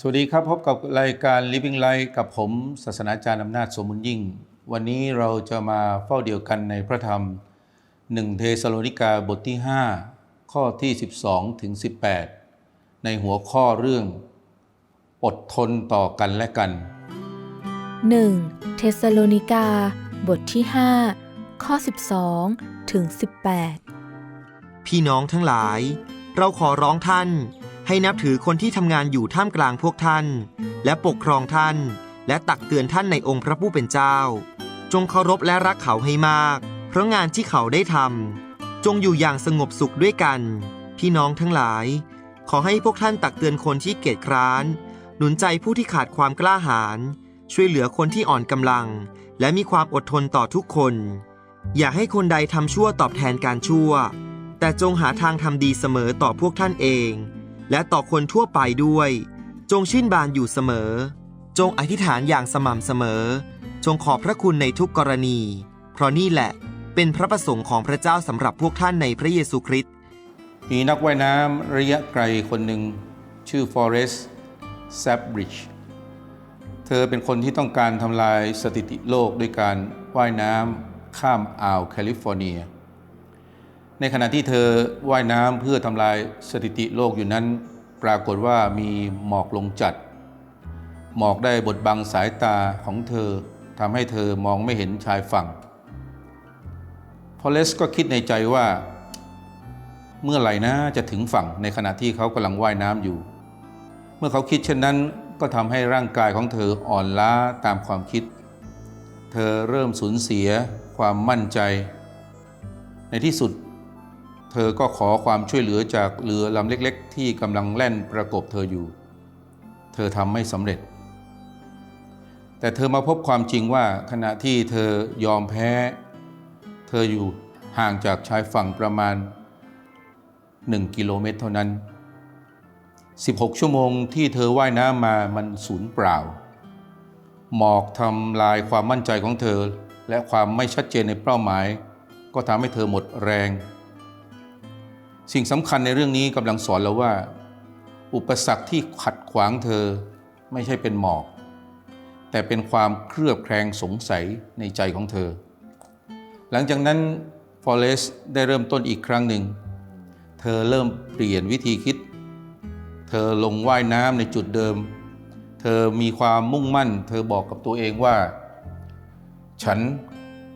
สวัสดีครับ พบกับรายการ Living Life กับผมศาสนาจารย์อำนาจสมบุญยิ่ง วันนี้เราจะมาเฝ้าเดียวกันในพระธรรม 1 เทสโลนิกาบทที่ 5 ข้อที่ 12 ถึง 18 ในหัวข้อเรื่อง อดทนต่อกันและกัน 1. เทสโลนิกา บทที่ 5 ข้อ 12 ถึง 18 พี่น้องทั้งหลาย เราขอร้องท่าน ให้นับถือคนที่ทำงานอยู่ท่ามกลางพวกท่าน และปกครองท่าน และตักเตือนท่านในองค์พระผู้เป็นเจ้า จงเคารพและรักเขาให้มาก เพราะงานที่เขาได้ทำจงอยู่อย่างสงบสุขด้วยกัน พี่น้องทั้งหลาย ขอให้พวกท่านตักเตือนคนที่เกียจคร้าน หนุนใจผู้ที่ขาดความกล้าหาญช่วยเหลือคนที่อ่อนกำลัง และมีความอดทนต่อทุกคน อย่าให้คนใดทำชั่วตอบแทนการชั่ว แต่จงหาทางทำดีเสมอต่อพวกท่านเอง และต่อคนทั่วไปด้วย จงชื่นบานอยู่เสมอ จงอธิษฐานอย่างสม่ำเสมอ จงขอบพระคุณในทุกกรณี เพราะนี่แหละเป็นพระประสงค์ของพระเจ้าสำหรับพวกท่านในพระเยซูคริสต์มีนักว่ายน้ำระยะไกลคนหนึ่ง ชื่อ Forrest s a b r i d g e เธอเป็นคนที่ต้องการทำลายสถิติโลกด้วยการว่ายน้ำข้ามอ่าวแคลิฟอร์เนีย ในขณะที่เธอว่ายน้ำเพื่อทำลายสถิติโลกอยู่นั้น ปรากฏว่ามีหมอกลงจัด หมอกได้บดบังสายตาของเธอทำให้เธอมองไม่เห็นชายฝั่ง พอเลสก็คิดในใจว่า เมื่อไหร่นะจะถึงฝั่งในขณะที่เขากำลังว่ายน้ำอยู่ เมื่อเขาคิดเช่นนั้นก็ทำให้ร่างกายของเธออ่อนล้าตามความคิด เธอเริ่มสูญเสียความมั่นใจ ในที่สุด เธอก็ขอความช่วยเหลือจากเรือลำเล็กๆ ที่กำลังแล่นประกบเธออยู่ เธอทำไม่สำเร็จ แต่เธอมาพบความจริงว่าขณะที่เธอยอมแพ้ เธออยู่ห่างจากชายฝั่งประมาณ 1 กิโลเมตรเท่านั้น 16 ชั่วโมงที่เธอว่ายน้ำมามันสูญเปล่า หมอกทำลายความมั่นใจของเธอ และความไม่ชัดเจนในเป้าหมาย ก็ทำให้เธอหมดแรง สิ่งสำคัญในเรื่องนี้กำลังสอนเราว่า อุปสรรคที่ขัดขวางเธอไม่ใช่เป็นหมอก แต่เป็นความเครือบแคลงสงสัยในใจของเธอ หลังจากนั้นฟอเรสได้เริ่มต้นอีกครั้งหนึ่ง เธอเริ่มเปลี่ยนวิธีคิด เธอลงว่ายน้ำในจุดเดิม เธอมีความมุ่งมั่น เธอบอกกับตัวเองว่า ฉัน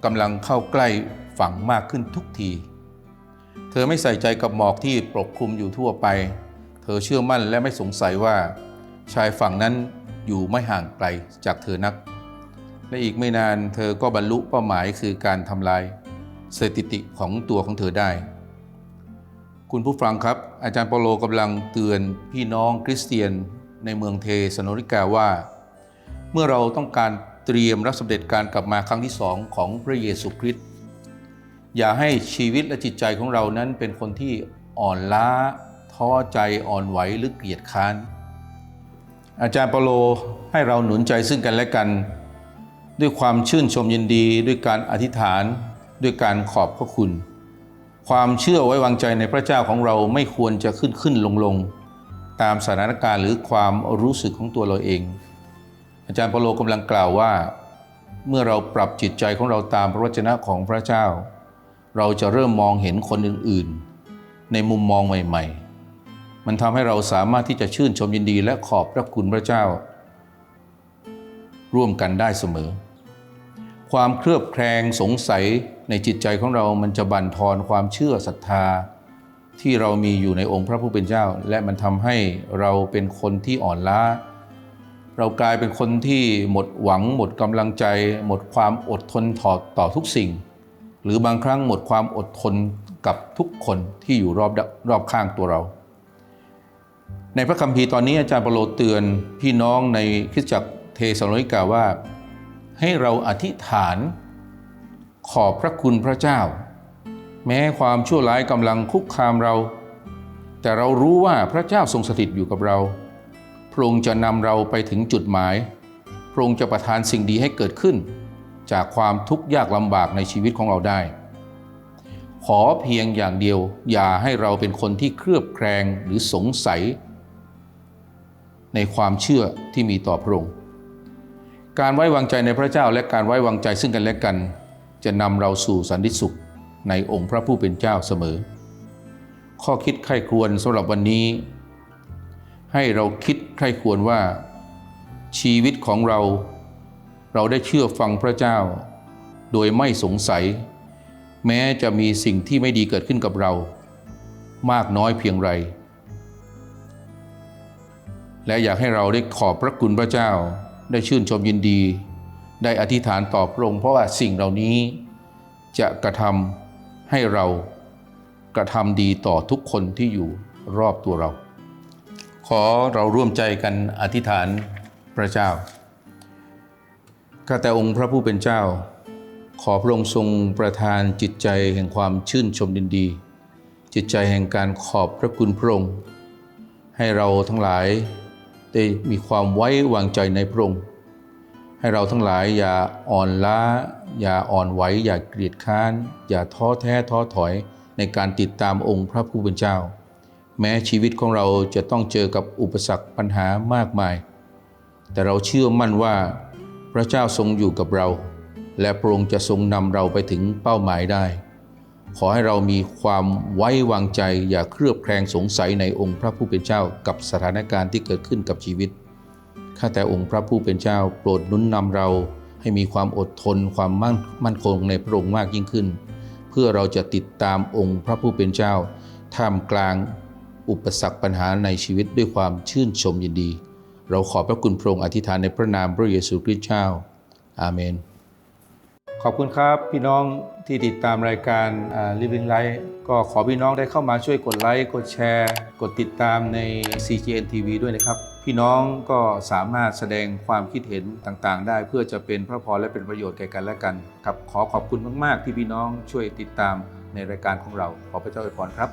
กำลังเข้าใกล้ฝั่งมากขึ้นทุกที เธอไม่ใส่ใจกับหมอกที่ปกคลุมอยู่ทั่วไป เธอเชื่อมั่นและไม่สงสัยว่า ชายฝั่งนั้นอยู่ไม่ห่างไกลจากเธอนัก และอีกไม่นานเธอก็บรรลุเป้าหมายคือการทำลายสถิติของตัวของเธอได้ คุณผู้ฟังครับ อาจารย์เปโลกำลังเตือนพี่น้องคริสเตียนในเมืองเทสโนริกาว่า เมื่อเราต้องการเตรียมรับสำเร็จการกลับมาครั้งที่สองของพระเยซูคริสต์ อย่าให้ชีวิตและจิตใจของเรานั้นเป็นคนที่อ่อนล้าท้อใจอ่อนไหวหรือเกลียดค้าน อาจารย์เปโลให้เราหนุนใจซึ่งกันและกัน ด้วยความชื่นชมยินดี ด้วยการอธิษฐาน ด้วยการขอบพระคุณ ความเชื่อไว้วางใจในพระเจ้าของเราไม่ควรจะขึ้นขึ้นลงลงตามสถานการณ์หรือความรู้สึกของตัวเราเอง อาจารย์เปโลกำลังกล่าวว่า เมื่อเราปรับจิตใจของเราตามพระวจนะของพระเจ้า เราจะเริ่มมองเห็นคนอื่นๆ ในมุมมองใหม่ ๆ มันทำให้เราสามารถที่จะชื่นชมยินดีและขอบพระคุณพระเจ้า ร่วมกันได้เสมอ ความเครือบแคลงสงสัยในจิตใจของเรามันจะบั่นทอนความเชื่อศรัทธา ที่เรามีอยู่ในองค์พระผู้เป็นเจ้า และมันทำให้เราเป็นคนที่อ่อนล้า เรากลายเป็นคนที่หมดหวัง หมดกำลังใจ หมดความอดทนต่อต่อทุกสิ่ง หรือบางครั้งหมดความอดทนกับทุกคนที่อยู่รอบรอบข้างตัวเรา ในพระคัมภีร์ตอนนี้อาจารย์เปโลเตือนพี่น้องในคริสตจักรเทสโลนิกาว่าให้เราอธิษฐาน ขอบพระคุณพระเจ้า แม้ความชั่วร้ายกำลังคุกคามเรา แต่เรารู้ว่าพระเจ้าทรงสถิตอยู่กับเรา พระองค์จะนำเราไปถึงจุดหมาย พระองค์จะประทานสิ่งดีให้เกิดขึ้น จากความทุกข์ยากลำบากในชีวิตของเราได้ ขอเพียงอย่างเดียว อย่าให้เราเป็นคนที่เครือบแคลงหรือสงสัย ในความเชื่อที่มีต่อพระองค์การไว้วางใจในพระเจ้าและการไว้วางใจซึ่งกันและกัน จะนำเราสู่สันติสุขในองค์พระผู้เป็นเจ้าเสมอ ข้อคิดใคร่ควญสำหรับวันนี้ ให้เราคิดใคร่ควญว่าชีวิตของเรา เราได้เชื่อฟังพระเจ้า โดยไม่สงสัย แม้จะมีสิ่งที่ไม่ดีเกิดขึ้นกับเรา มากน้อยเพียงไร และอยากให้เราได้ขอบพระคุณพระเจ้า ได้ชื่นชมยินดี ได้อธิษฐานต่อพระองค์เพราะว่าสิ่งเหล่านี้จะกระทำให้เรากระทำดีต่อทุกคนที่อยู่รอบตัวเรา ขอเราร่วมใจกันอธิษฐานพระเจ้า ข้าแต่องค์พระผู้เป็นเจ้า ขอพระองค์ทรงประทานจิตใจแห่งความชื่นชมดินดี จิตใจแห่งการขอบพระคุณพระองค์ ให้เราทั้งหลายได้มีความไว้วางใจในพระองค์ ให้เราทั้งหลายอย่าอ่อนล้า อย่าอ่อนไหว อย่าเกลียดค้าน อย่าท้อแท้ท้อถอยในการติดตามองค์พระผู้เป็นเจ้า แม้ชีวิตของเราจะต้องเจอกับอุปสรรคปัญหามากมาย แต่เราเชื่อมั่นว่า พระเจ้าทรงอยู่กับเรา และพระองค์จะทรงนำเราไปถึงเป้าหมายได้ ขอให้เรามีความไว้วางใจ อย่าเครือบแคลงสงสัยในองค์พระผู้เป็นเจ้ากับสถานการณ์ที่เกิดขึ้นกับชีวิตข้าแต่องค์พระผู้เป็นเจ้าโปรดนุนนำเราให้มีความอดทนความมั่นมั่นคงในพระองค์มากยิ่งขึ้น เพื่อเราจะติดตามองค์พระผู้เป็นเจ้า ท่ามกลางอุปสรรคปัญหาในชีวิตด้วยความชื่นชมยินดี เราขอบพระคุณพระองค์อธิษฐานในพระนามพระเยซูคริสต์เจ้า อาเมน ขอบคุณครับพี่น้องที่ติดตามรายการ Living Life ก็ขอพี่น้องได้เข้ามาช่วยกดไลค์กดแชร์ กดติดตามใน CGN TV ด้วยนะครับ พี่น้องก็สามารถแสดงความคิดเห็นต่างๆ ได้เพื่อจะเป็นพระพรและเป็นประโยชน์แก่กันและกันครับขอขอบคุณมาก ๆ ที่พี่น้องช่วยติดตามในรายการของเรา ขอพระเจ้าอวยพรครับ